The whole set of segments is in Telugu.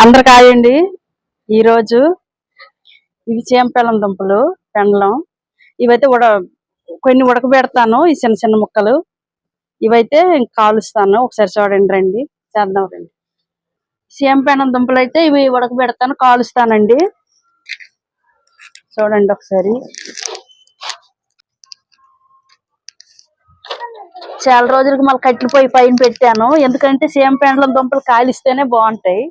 అందరికి హాయండి ఈరోజు ఇవి చేంపెళ్ళం దుంపలు పెండలం. ఇవైతే ఉడ కొన్ని ఉడకబెడతాను ఈ చిన్న చిన్న ముక్కలు. ఇవైతే కాలుస్తాను. ఒకసారి చూడండి రండి చేద్దాం రండి. చేంపెళ్ళం దుంపలు అయితే ఇవి ఉడకబెడతాను కాలుస్తానండి. చూడండి ఒకసారి. చాలా రోజులకి మళ్ళీ కట్టెలు పోయి పైన పెట్టాను. ఎందుకంటే సేమ్ పెండలం దుంపలు కాలిస్తేనే బాగుంటాయి.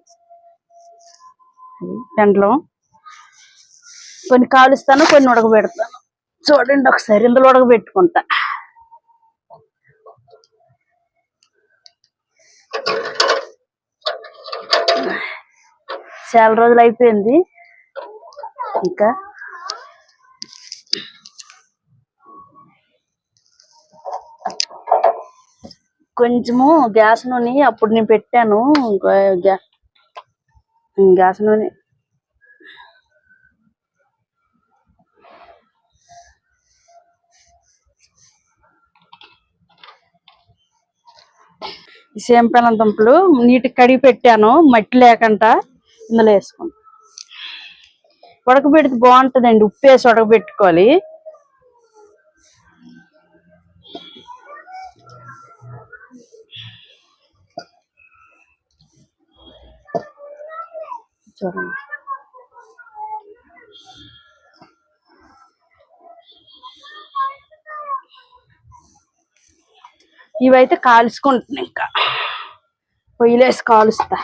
పెండలం కొన్ని కాలుస్తాను కొన్ని ఉడకబెడతాను. చూడండి ఒకసారి ఇందులో ఉడకబెట్టుకుంటా. చాలా రోజులు అయిపోయింది. ఇంకా కొంచెము గ్యాస్ నూనె అప్పుడు నేను పెట్టాను. గ్యాస్ గ్యాస్ నూనె ఈ దుంపలు నీటికి కడిగి పెట్టాను మట్టి లేకుండా ఇందులో వేసుకుంటాను ఉడకబెడితే బాగుంటుందండి ఉప్పు వేసి ఉడకబెట్టుకోవాలి. చూడండి. ఇవైతే కాల్చుకుంటున్నా ఇంకా. పొయ్యిలేసి కాలుస్తా.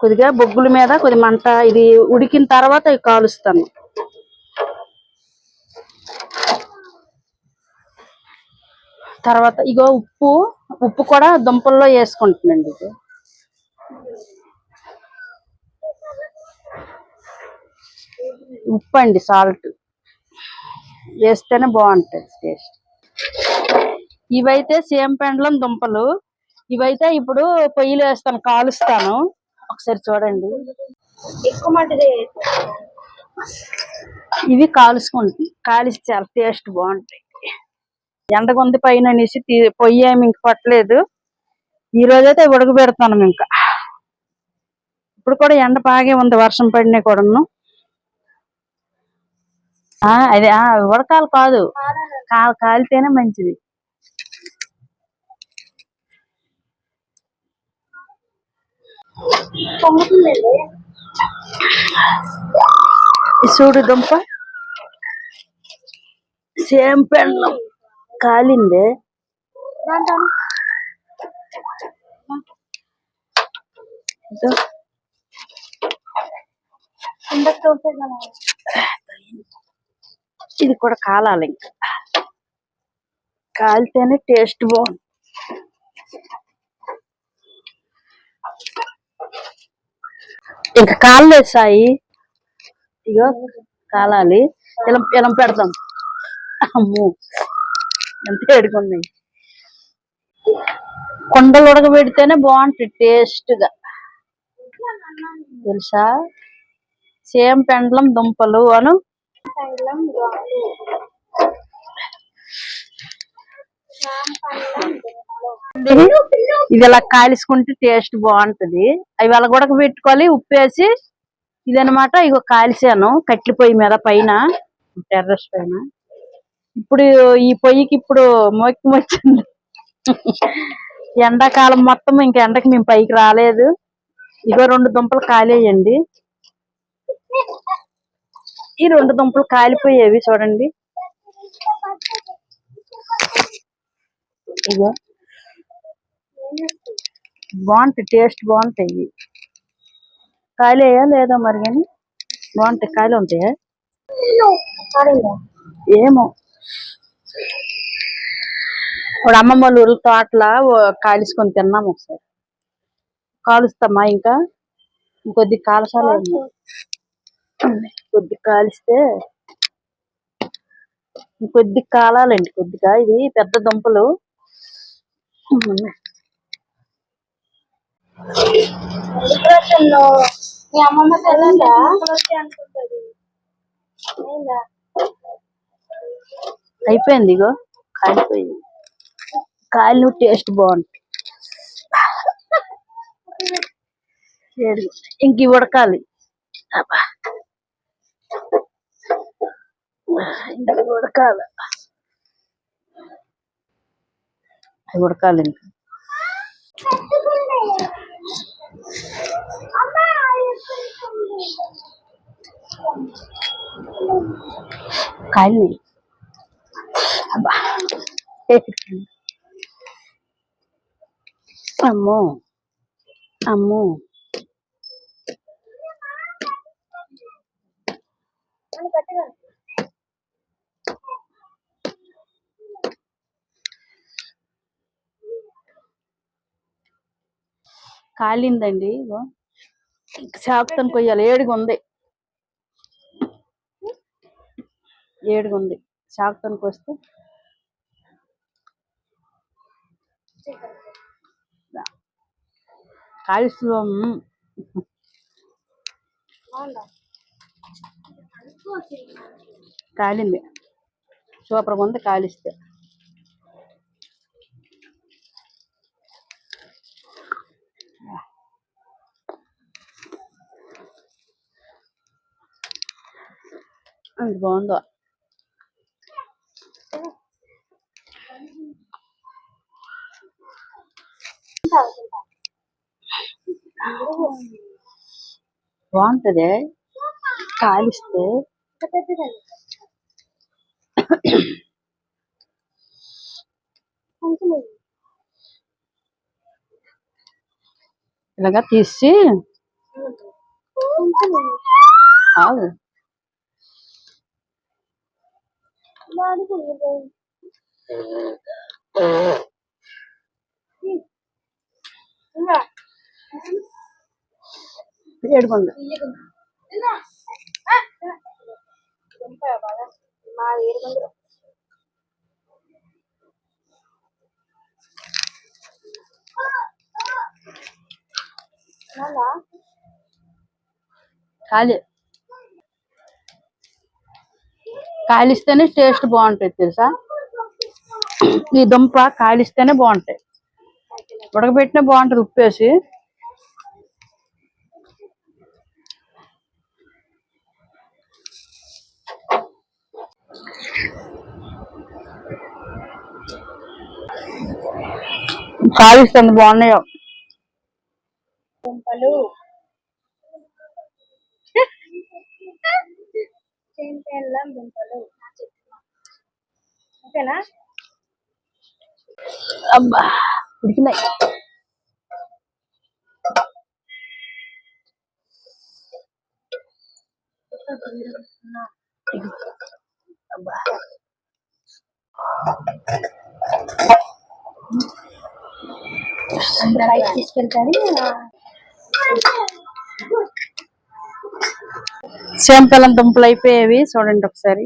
కొద్దిగా బొగ్గుల మీద కొద్ది మంట ఇది ఉడికిన తర్వాత కాలుస్తాను. తర్వాత ఇగో ఉప్పు ఉప్పు కూడా దుంపల్లో వేసుకుంటున్నాండి ఇది. ఉప్పు అండి సాల్ట్. వేస్తేనే బాగుంటుంది టేస్ట్. ఇవైతే సేమ్ పెండలం దుంపలు. ఇవైతే ఇప్పుడు పొయ్యిలో వేస్తాను కాలుస్తాను. ఒకసారి చూడండి. ఎక్కువ మటుదే ఇవి కాలుసుకుంటాయి కాలిస్తే చాలా టేస్ట్ బాగుంటాయి. ఎండగుంది పైన అనేసి పొయ్యి ఏమి ఇంక పట్టలేదు. ఈ రోజైతే ఉడకబెడుతున్నాం ఇంకా. ఇప్పుడు కూడా ఎండ బాగే ఉంది వర్షం పడినా కూడాను. ఆ, అదే ఆ, ఉడకాలి కాదు. కాలు కాలితేనే మంచిది. చూడు దుంప సేమ్ పెళ్ళం కాలిందే. ఇది కూడా కాలాలి ఇంకా. కాలితేనే టేస్ట్ బాగుంది ఇంకా కాలేదు సాయి ఇగో కాలాలి. ఇలా ఇలా పెడతాం అమ్మో. ఎంత ఏడుకున్నాయి కొండలు ఉడకబెడితేనే బాగుంటుంది టేస్ట్గా. తెలుసా? సేమ్ పెండలం దుంపలు అను. ఇది ఇలా కాలుసుకుంటే టేస్ట్ బాగుంటది. అవి అలా ఉడకబెట్టుకోవాలి ఉప్పు వేసి ఇదనమాట ఇగో కాల్చాను కట్టెల పొయ్యి మీద పైన టెర్రస్ పైన. ఇప్పుడు ఈ పొయ్యికి ఇప్పుడు మొక్కి వచ్చింది ఎండాకాలం మొత్తం ఇంకా ఎండకి మేము పైకి రాలేదు. ఇగో రెండు దుంపలు కాలేయండి. ఈ రెండు దుంపలు కాలిపోయేవి చూడండి. ఇగో. బాగుంటాయి టేస్ట్ బాగుంటాయి. కాలేయా లేదా మరి కానీ? బాగుంటాయి కాయలు ఉంటాయా? ఏమో. ఇప్పుడు అమ్మమ్మ వాళ్ళ ఊర్ల తోటలా కాల్చుకొని తిన్నాం ఒకసారి. కాలుస్తామా ఇంకా? ఇంకొద్ది కాలసాలు కొద్ది కాలిస్తే ఇంకొద్ది కాలాలండి కొద్దిగా. ఇది పెద్ద దుంపలు. అమ్మమ్మ అయిపోయింది ఇగో. కాలిపోయింది. కాయలు టేస్ట్ బాగుంటాయి. ఇంక ఉడకాలి. ఉడకాలి. ఉడకాలి ఇంక. కాయలు అబ్బా. అమ్మో అమ్మో కాలిందండి ఇగో. చేపతను కొయ్యాలి. ఏడుగు ఉంది ఏడుగు ఉంది చేపతను కొస్తే కాలుస్తూ కాలింది. సూపర్గా ఉంది కాలిస్తే. అంత బాగుందో? బాగుంటది కాలిస్తే పెద్దదండి కొంచెం ఇది. ఇలాగా తీసి కొంచెం ఇది. ఆగు ఖాళీ. కాలిస్తేనే టేస్ట్ బాగుంటుంది తెలుసా? ఈ దుంప కాలిస్తేనే బాగుంటాయి. ఉడకబెట్టినా బాగుంటుంది ఉప్పేసి. కాలిస్తుంది బాగున్నాయో. దుంపలు ఓకేనా? అబ్బా ఉడికినాయి అబ్బా. బయట తీసుకెళ్తాను సేంపలం దుంపలు అయిపోయేవి చూడండి ఒకసారి.